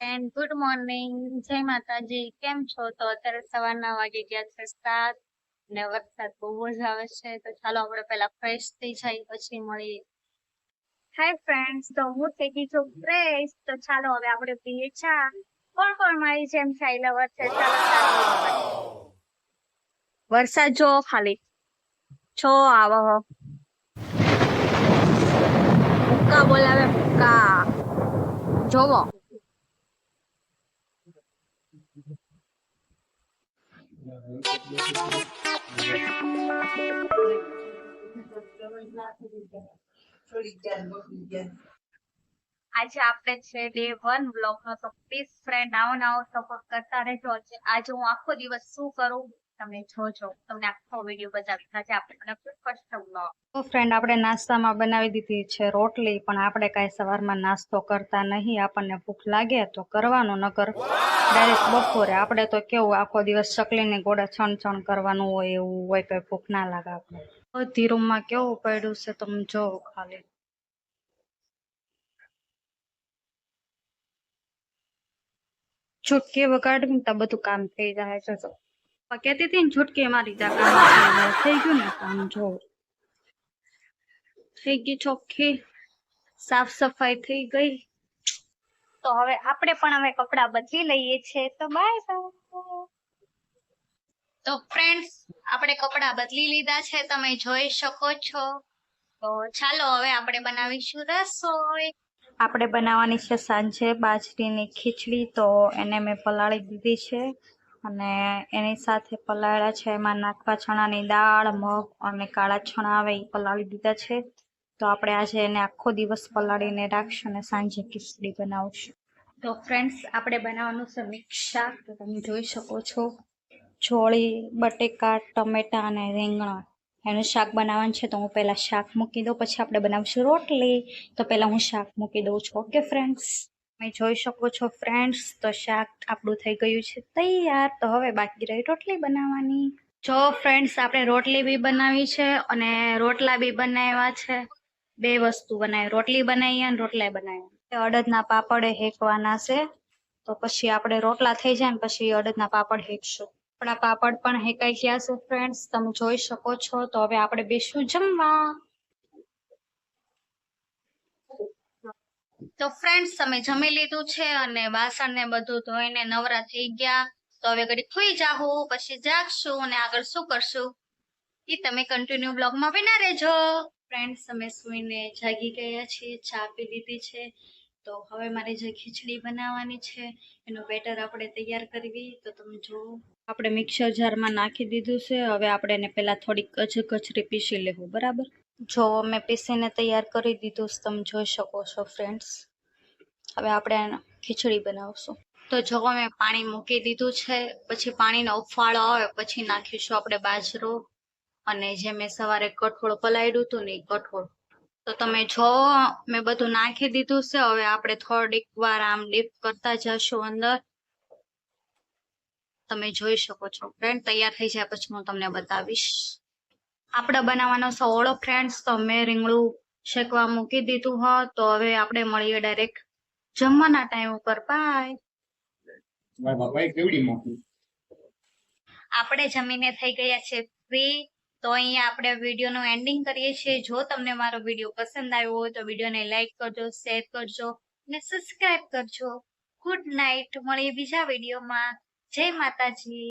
And good morning જય માતાજી. કેમ છો? તો અત્યારે સવારના વાગે ગયા છે સાત. ને વરસાદ બહુ જ આવે છે. તો ચાલો આપણે પહેલા ફ્રેશ થઈ જાય, પછી મળીએ. હાય ફ્રેન્ડ્સ તો હું થઈ ગઈ છું ફ્રેશ તો ચાલો હવે આપણે પીએ ચા. કોણ કોણ મારી જેમ ચાઈ લવર છે ચાલો. વરસાદ જો ખાલી. છો આવો ભૂક્કા બોલાવે ભૂક્કા જોવો. આજે આપણે છે ડે વન બ્લોગ નો તો પ્લીઝ ફ્રેન્ડ આવો આવો સપોર્ટ કરતા રહેજો. આજે હું આખો દિવસ શું કરું તમે જોજો. તમને આખો વીડિયો બતાવી આજે આપણે ફર્સ્ટ બ્લોગ તો ફ્રેન્ડ આપણે નાસ્તામાં બનાવી દીધી છે રોટલી, પણ આપણે કાંઈ સવારમાં નાસ્તો કરતા નહીં. આપણને ભૂખ લાગે તો કરવાનો નકર ડાયરેક્ટ બપોરે. આપણે તો કેવું, આખો દિવસ ચકલીને ગોળે છણ છણ કરવાનું હોય એવું હોય કઈ ભૂખ ના લાગે આપણે. બધી રૂમમાં કેવું પડ્યું છે તમે જોવો ખાલી. છૂટકી વગાડવી તો બધું કામ થઈ જાય છે તો. કહેતી હતી ને, છૂટકી મારી જા કામ થઈ ગયું ને કામ, જો. થઈ ગઈ ચોખ્ખી. સાફ સફાઈ થઈ ગઈ. તો હવે આપણે પણ હવે કપડા બદલી લઈએ છે. તો બાય બાય તો ફ્રેન્ડ્સ આપણે કપડા બદલી લીધા છે. તમે જોઈ શકો છો. તો ચાલો હવે આપણે બનાવીશું રસોઈ. આપણે બનાવવાની છે સાંજે બાજરીની ખીચડી તો એને મેં પલાળી દીધી છે. અને એની સાથે પલાળ્યા છે એમાં નાખવા ચણાની દાળ મગ અને કાળા ચણા આવે એ પલાળી દીધા છે. તો આપણે આજે એને આખો દિવસ પલાળીને રાખશું અને સાંજે ખીચડી બનાવશું. તો ફ્રેન્ડ્સ આપણે બનાવવાનું છે મિક્સ શાક. તો તમે જોઈ શકો છો ચોળી બટેકા, ટમેટા અને રીંગણા. એનું શાક બનાવવાનું છે, તો હું પહેલાં શાક મૂકી દઉં, પછી આપણે બનાવશું રોટલી. તો પહેલાં હું શાક મૂકી દઉં છું, ઓકે ફ્રેન્ડ્સ તમે જોઈ શકો છો ફ્રેન્ડ્સ તો શાક આપણું થઈ ગયું છે તૈયાર. તો હવે બાકી રહી રોટલી બનાવવાની. જો ફ્રેન્ડ્સ આપણે રોટલી બી બનાવી છે અને રોટલા બી બનાવ્યા છે. બે વસ્તુ બનાવી, રોટલી બનાવી અને રોટલા બનાવ્યા. અડદના પાપડ હેકવાના છે, તો પછી આપણે રોટલા થઈ જાય ને પછી અડદના પાપડ હેકશું આપણા પાપડ પણ હેકાઈ ગયા છે ફ્રેન્ડ્સ તમે જોઈ શકો છો, તો હવે આપણે બેસું જમવા. તો ફ્રેન્ડ્સ તમે જમી લીધું છે અને વાસણ ને બધું ધોઈને નવરા થઈ ગયા. તો હવે ઘડી ખુઈ જાહુ, પછી જાગશું અને આગળ શું કરશું? એ તમે કન્ટિન્યુ બ્લોગમાં બના રહેજો. ફ્રેન્ડ્સ અમે સૂઈને જાગી ગયા છીએ, ચા પી લીધી છે. તો હવે મારે જે ખીચડી બનાવવાની છે, એનું બેટર આપણે તૈયાર કરવી. તો તમે જુઓ, આપણે મિક્સર જારમાં નાખી દીધું છે. હવે આપણે એને પહેલાં થોડીક કચ કચરી પીસી લેવું, બરાબર? જો મેં પીસીને તૈયાર કરી દીધું છે, તમે જોઈ શકો છો ફ્રેન્ડ્સ હવે આપણે ખીચડી બનાવશું. તો જો મેં પાણી મૂકી દીધું છે, પછી પાણીનો ઉફાળો આવે, પછી નાખીશું આપણે બાજરો. અને જે મેં સવારે કઠોળ પલાળ્યું હતું ને એ કઠોળ. તો તમે જો મેં બધું નાખી દીધું છે. હવે આપણે થોડીક વાર આમ ડીપ કરતા જશું અંદર. તમે જોઈ શકો છો ફ્રેન્ડ તૈયાર થઈ જાય પછી હું તમને બતાવીશ. આપણે બનાવવાનો સવળો ફ્રેન્ડ્સ તો મેં રીંગણું શેકવા મૂકી દીધું હોત. તો હવે આપણે મળીએ ડાયરેક્ટ જમવાના ટાઈમ ઉપર. બાય આપણે જમીને થઈ ગયા છે ફ્રી તો અહીંયા આપણે વિડીયોનું એન્ડિંગ કરીએ છીએ. જો તમને મારો વીડિયો પસંદ આવ્યો હોય તો વિડીયોને લાઇક કરજો, શેર કરજો અને સબસ્ક્રાઇબ કરજો. Good night. મળીએ બીજા વિડીયોમાં. જય માતાજી.